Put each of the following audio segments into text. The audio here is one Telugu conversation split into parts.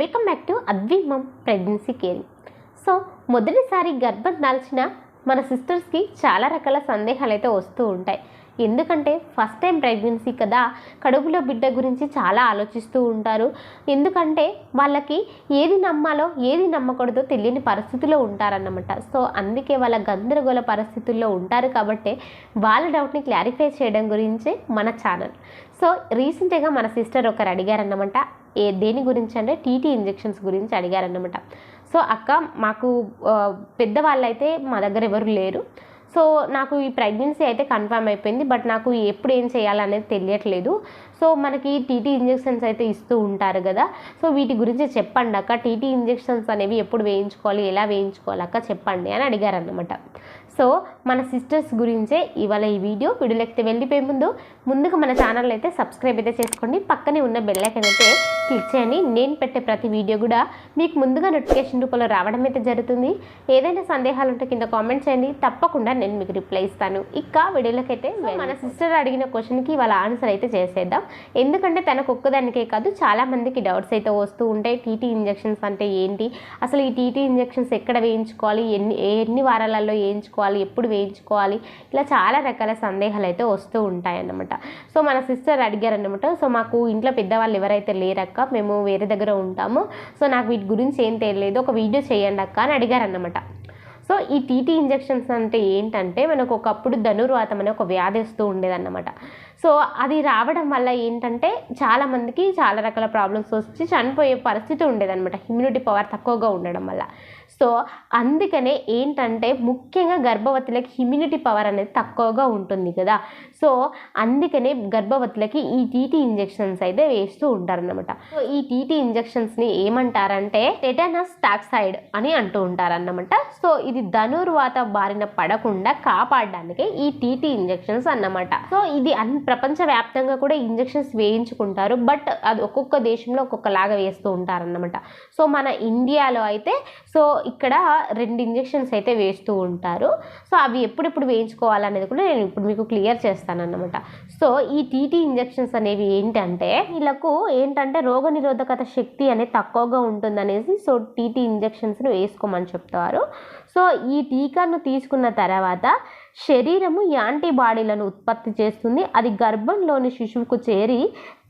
వెల్కమ్ బ్యాక్ టు అద్విమం ప్రెగ్నెన్సీ కేరింగ్ సో మొదటిసారి గర్భం దాల్చిన మన సిస్టర్స్కి చాలా రకాల సందేహాలు అయితే వస్తూ ఉంటాయి. ఎందుకంటే ఫస్ట్ టైం ప్రెగ్నెన్సీ కదా కడుపులో బిడ్డ గురించి చాలా ఆలోచిస్తూ ఉంటారు. ఎందుకంటే వాళ్ళకి ఏది నమ్మాలో ఏది నమ్మకూడదో తెలియని పరిస్థితిలో ఉంటారన్నమాట. సో అందుకే వాళ్ళ గందరగోళ పరిస్థితుల్లో ఉంటారు కాబట్టి వాళ్ళ డౌట్ని క్లారిఫై చేయడం గురించి మన ఛానల్ సో రీసెంట్గా మన సిస్టర్ ఒకరు అడిగారన్నమాట ఏ దేని గురించి అంటే టీటీ ఇంజెక్షన్స్ గురించి అడిగారనమాట సో అక్క మాకు పెద్దవాళ్ళు పెద్దవాళ్ళైతే మా దగ్గర ఎవరు లేరు. సో నాకు ఈ ప్రెగ్నెన్సీ అయితే కన్ఫర్మ్ అయిపోయింది బట్ నాకు ఎప్పుడు ఏం చేయాలనేది తెలియట్లేదు. సో మనకి టీటీ ఇంజెక్షన్స్ అయితే ఇస్తూ ఉంటారు కదా. సో వీటి గురించి చెప్పండి అక్క. టీటీ ఇంజెక్షన్స్ అనేవి ఎప్పుడు వేయించుకోవాలి ఎలా వేయించుకోవాలి అక్క? చెప్పండి అని అడిగారన్నమాట. సో మన సిస్టర్స్ గురించే ఇవాళ ఈ వీడియో వీడియోలోకి వెళ్ళిపోయే ముందు ముందుగా మన ఛానల్ అయితే సబ్స్క్రైబ్ అయితే చేసుకోండి. పక్కనే ఉన్న బెల్లైకన్ అయితే క్లిక్ చేయండి. నేను పెట్టే ప్రతి వీడియో కూడా మీకు ముందుగా నోటిఫికేషన్ రూపంలో రావడం అయితే జరుగుతుంది. ఏదైనా సందేహాలు ఉంటే కింద కామెంట్ చేయండి. తప్పకుండా నేను మీకు రిప్లై ఇస్తాను. ఇక వీడియోలోకి అయితే మన సిస్టర్ అడిగిన క్వశ్చన్కి వాళ్ళ ఆన్సర్ అయితే చేసేద్దాం. ఎందుకంటే తనకు ఒక్కదానికే కాదు చాలా మందికి డౌట్స్ అయితే వస్తూ ఉంటాయి. టీటీ ఇంజెక్షన్స్ అంటే ఏంటి? అసలు ఈ టీటీ ఇంజెక్షన్స్ ఎక్కడ వేయించుకోవాలి? ఎన్ని ఎన్ని వారాలలో వేయించుకోవాలి? ఎప్పుడు వేయించుకోవాలి? ఇలా చాలా రకాల సందేహాలు అయితే వస్తూ ఉంటాయి అన్నమాట సో మన సిస్టర్ అడిగారన్నమాట. సో మాకు ఇంట్లో పెద్దవాళ్ళు ఎవరైతే లేరక్క మేము వేరే దగ్గర ఉంటాము. సో నాకు వీటి గురించి ఏం తెలియలేదు ఒక వీడియో చేయండి అక్క అని అడిగారన్నమాట. సో ఈ టీటీ ఇంజెక్షన్స్ అంటే ఏంటంటే మనకు ఒకప్పుడు ధనుర్వాతం అనే ఒక వ్యాధి వస్తూ ఉండేదన్నమాట. సో అది రావడం వల్ల ఏంటంటే చాలామందికి చాలా రకాల ప్రాబ్లమ్స్ వచ్చి చనిపోయే పరిస్థితి ఉండేదన్నమాట. ఇమ్యూనిటీ పవర్ తక్కువగా ఉండడం వల్ల. సో అందుకనే ఏంటంటే ముఖ్యంగా గర్భవతులకి ఇమ్యూనిటీ పవర్ అనేది తక్కువగా ఉంటుంది కదా. సో అందుకనే గర్భవతులకి ఈ టీటీ ఇంజెక్షన్స్ అయితే వేస్తూ ఉంటారన్నమాట. సో ఈ టీటీ ఇంజెక్షన్స్ని ఏమంటారంటే టెటానస్ టాక్సైడ్ అని అంటూ ఉంటారన్నమాట. సో ఇది ధనుర్వాత బారిన పడకుండా కాపాడడానికి ఈ టీటీ ఇంజెక్షన్స్ అన్నమాట. సో ఇది అన్ ప్రపంచవ్యాప్తంగా కూడా ఇంజెక్షన్స్ వేయించుకుంటారు. బట్ అది ఒక్కొక్క దేశంలో ఒక్కొక్కలాగా వేస్తూ ఉంటారన్నమాట. సో మన ఇండియాలో అయితే సో ఇక్కడ రెండు ఇంజెక్షన్స్ అయితే వేస్తూ ఉంటారు. సో అవి ఎప్పుడెప్పుడు వేయించుకోవాలనేది కూడా నేను ఇప్పుడు మీకు క్లియర్ చేస్తానన్నమాట. సో ఈ టీటీ ఇంజెక్షన్స్ అనేవి ఏంటంటే వీళ్ళకు ఏంటంటే రోగ నిరోధకత శక్తి అనేది తక్కువగా ఉంటుందనేసి సో టీటీ ఇంజెక్షన్స్ను వేసుకోమని చెప్తారు. సో ఈ టీకాను తీసుకున్న తర్వాత శరీరము యాంటీబాడీలను ఉత్పత్తి చేస్తుంది. అది గర్భంలోని శిశువుకు చేరి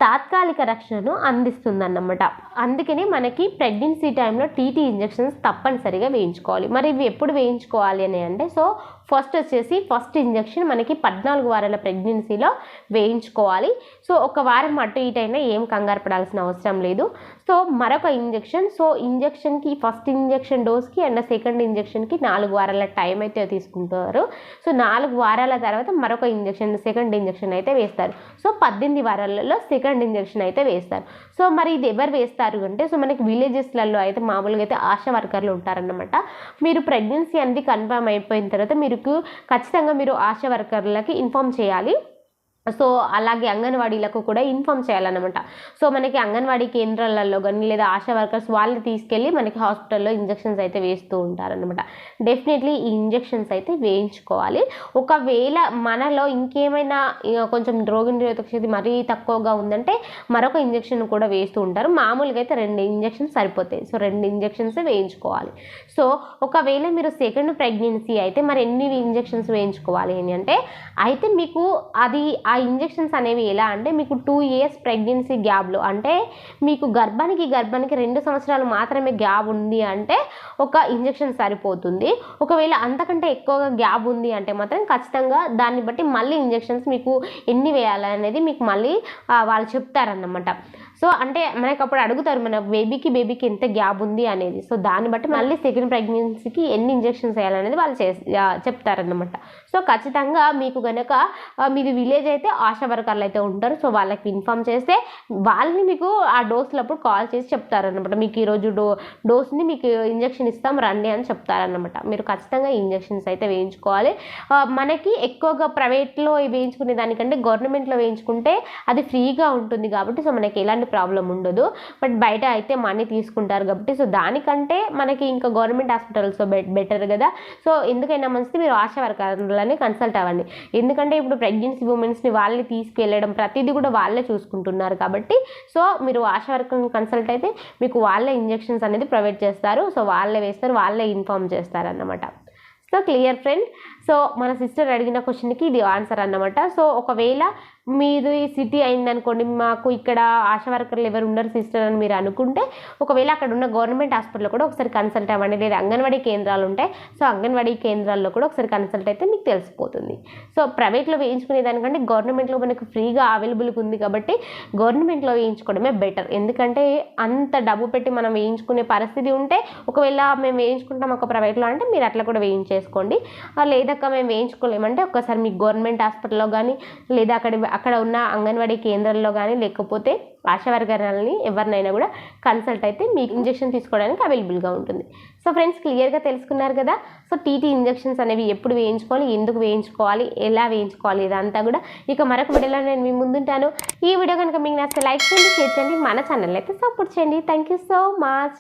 తాత్కాలిక రక్షణను అందిస్తుందన్నమాట. అందుకని మనకి ప్రెగ్నెన్సీ టైంలో టీటీ ఇంజెక్షన్స్ తప్పనిసరిగా వేయించుకోవాలి. మరి ఇవి ఎప్పుడు వేయించుకోవాలి అని అంటే సో ఫస్ట్ వచ్చేసి ఫస్ట్ ఇంజెక్షన్ మనకి పద్నాలుగు వారాల ప్రెగ్నెన్సీలో వేయించుకోవాలి. సో ఒక వారం అటు ఇటైనా ఏం కంగారు పడాల్సిన అవసరం లేదు. సో మరొక ఇంజెక్షన్ సో ఇంజెక్షన్కి ఫస్ట్ ఇంజెక్షన్ డోస్కి అండ్ సెకండ్ ఇంజెక్షన్కి నాలుగు వారాల టైం అయితే తీసుకుంటారు. సో నాలుగు వారాల తర్వాత మరొక ఇంజెక్షన్ సెకండ్ ఇంజెక్షన్ అయితే వేస్తారు. సో పద్దెనిమిది వారాలలో సెకండ్ ఇంజెక్షన్ అయితే వేస్తారు. సో మరి ఇది ఎవరు వేస్తారు అంటే సో మనకి విలేజెస్లలో అయితే మామూలుగా అయితే ఆశా వర్కర్లు ఉంటారన్నమాట. మీరు ప్రెగ్నెన్సీ అనేది కన్ఫర్మ్ అయిపోయిన తర్వాత మీరు ఖచ్చితంగా మీరు ఆశా వర్కర్లకి ఇన్ఫామ్ చేయాలి. సో అలాగే అంగన్వాడీలకు కూడా ఇన్ఫామ్ చేయాలన్నమాట. సో మనకి అంగన్వాడీ కేంద్రాలలో కానీ లేదా ఆశా వర్కర్స్ వాళ్ళు తీసుకెళ్ళి మనకి హాస్పిటల్లో ఇంజెక్షన్స్ అయితే వేస్తూ ఉంటారనమాట డెఫినెట్లీ ఈ ఇంజెక్షన్స్ అయితే వేయించుకోవాలి. ఒకవేళ మనలో ఇంకేమైనా కొంచెం రోగ నిరోధక శక్తి మరీ తక్కువగా ఉందంటే మరొక ఇంజెక్షన్ కూడా వేస్తూ ఉంటారు. మామూలుగా అయితే రెండు ఇంజెక్షన్స్ సరిపోతాయి. సో రెండు ఇంజెక్షన్స్ వేయించుకోవాలి. సో ఒకవేళ మీరు సెకండ్ ప్రెగ్నెన్సీ అయితే మరి ఎన్ని ఇంజెక్షన్స్ వేయించుకోవాలి అని అంటే అయితే మీకు అది ఆ ఇంజెక్షన్స్ అనేవి ఎలా అంటే మీకు టూ ఇయర్స్ ప్రెగ్నెన్సీ గ్యాప్లో అంటే మీకు గర్భానికి గర్భానికి రెండు సంవత్సరాలు మాత్రమే గ్యాప్ ఉంది అంటే ఒక ఇంజెక్షన్ సరిపోతుంది. ఒకవేళ అంతకంటే ఎక్కువగా గ్యాప్ ఉంది అంటే మాత్రం ఖచ్చితంగా దాన్ని బట్టి మళ్ళీ ఇంజెక్షన్స్ మీకు ఎన్ని వేయాలనేది మీకు మళ్ళీ వాళ్ళు చెప్తారన్నమాట. సో అంటే మనకి అప్పుడు అడుగుతారు మన బేబీకి బేబీకి ఎంత గ్యాప్ ఉంది అనేది. సో దాన్ని బట్టి మళ్ళీ సెకండ్ ప్రెగ్నెన్సీకి ఎన్ని ఇంజెక్షన్స్ వేయాలనేది వాళ్ళు చే చెప్తారనమాట చెప్తారన్నమాట. సో ఖచ్చితంగా మీకు కనుక మీది విలేజ్ అయితే ఆశా వర్కర్లు అయితే ఉంటారు. సో వాళ్ళకి ఇన్ఫామ్ చేస్తే వాళ్ళని మీకు ఆ డోస్లప్పుడు కాల్ చేసి చెప్తారన్నమాట. మీకు ఈరోజు డో డోస్ని మీకు ఇంజెక్షన్ ఇస్తాం రండి అని చెప్తారన్నమాట. మీరు ఖచ్చితంగా ఇంజెక్షన్స్ అయితే వేయించుకోవాలి. మనకి ఎక్కువగా ప్రైవేట్లో వేయించుకునే దానికంటే గవర్నమెంట్లో వేయించుకుంటే అది ఫ్రీగా ఉంటుంది కాబట్టి సో మనకి ఎలాంటి ప్రాబ్లం ఉండదు. బట్ బయట అయితే మనీ తీసుకుంటారు కాబట్టి సో దానికంటే మనకి ఇంకా గవర్నమెంట్ హాస్పిటల్స్లో బెటర్ కదా. సో ఎందుకైనా మంచిది మీరు ఆశా వర్కర్లని కన్సల్ట్ అవ్వండి. ఎందుకంటే ఇప్పుడు ప్రెగ్నెన్సీ ఉమెన్స్ని వాళ్ళని తీసుకెళ్ళడం ప్రతిదీ కూడా వాళ్ళే చూసుకుంటున్నారు కాబట్టి సో మీరు ఆశా వర్కర్ని కన్సల్ట్ అయితే మీకు వాళ్ళే ఇంజెక్షన్స్ అనేది ప్రొవైడ్ చేస్తారు. సో వాళ్ళే వేస్తారు వాళ్ళే ఇన్ఫామ్ చేస్తారు అన్నమాట సో క్లియర్ ఫ్రెండ్ సో మన సిస్టర్ అడిగిన క్వశ్చన్కి ఇది ఆన్సర్ అన్నమాట. సో ఒకవేళ మీది సిటీ అయిందనుకోండి మాకు ఇక్కడ ఆశా వర్కర్లు ఎవరు ఉండరు సిస్టర్ అని మీరు అనుకుంటే ఒకవేళ అక్కడ ఉన్న గవర్నమెంట్ హాస్పిటల్లో కూడా ఒకసారి కన్సల్ట్ అవ్వండి లేదా అంగన్వాడీ కేంద్రాలు ఉంటాయి సో అంగన్వాడీ కేంద్రాల్లో కూడా ఒకసారి కన్సల్ట్ అయితే మీకు తెలిసిపోతుంది. సో ప్రైవేట్లో వేయించుకునే దానికంటే గవర్నమెంట్లో మనకు ఫ్రీగా అవైలబుల్గా ఉంది కాబట్టి గవర్నమెంట్లో వేయించుకోవడమే బెటర్. ఎందుకంటే అంత డబ్బు పెట్టి మనం వేయించుకునే పరిస్థితి ఉంటే ఒకవేళ మేము వేయించుకుంటాం ఒక ప్రైవేట్లో అంటే మీరు అట్లా కూడా వేయించేసుకోండి. లేదక్క మేము వేయించుకోలేమంటే ఒకసారి మీకు గవర్నమెంట్ హాస్పిటల్లో కానీ లేదా అక్కడ అక్కడ ఉన్న అంగన్వాడీ కేంద్రాల్లో కానీ లేకపోతే ఆశావర్గాలని ఎవరినైనా కూడా కన్సల్ట్ అయితే మీకు ఇంజెక్షన్ తీసుకోవడానికి అవైలబుల్గా ఉంటుంది. సో ఫ్రెండ్స్ క్లియర్గా తెలుసుకున్నారు కదా? సో టీటీ ఇంజెక్షన్స్ అనేవి ఎప్పుడు వేయించుకోవాలి ఎందుకు వేయించుకోవాలి ఎలా వేయించుకోవాలి ఇదంతా కూడా ఇక మరొక వీడియోలో నేను మీ ముందుంటాను. ఈ వీడియో కనుక మీకు నచ్చితే లైక్ చేయండి షేర్ చేయండి మన ఛానల్ అయితే సపోర్ట్ చేయండి. Thank you so much.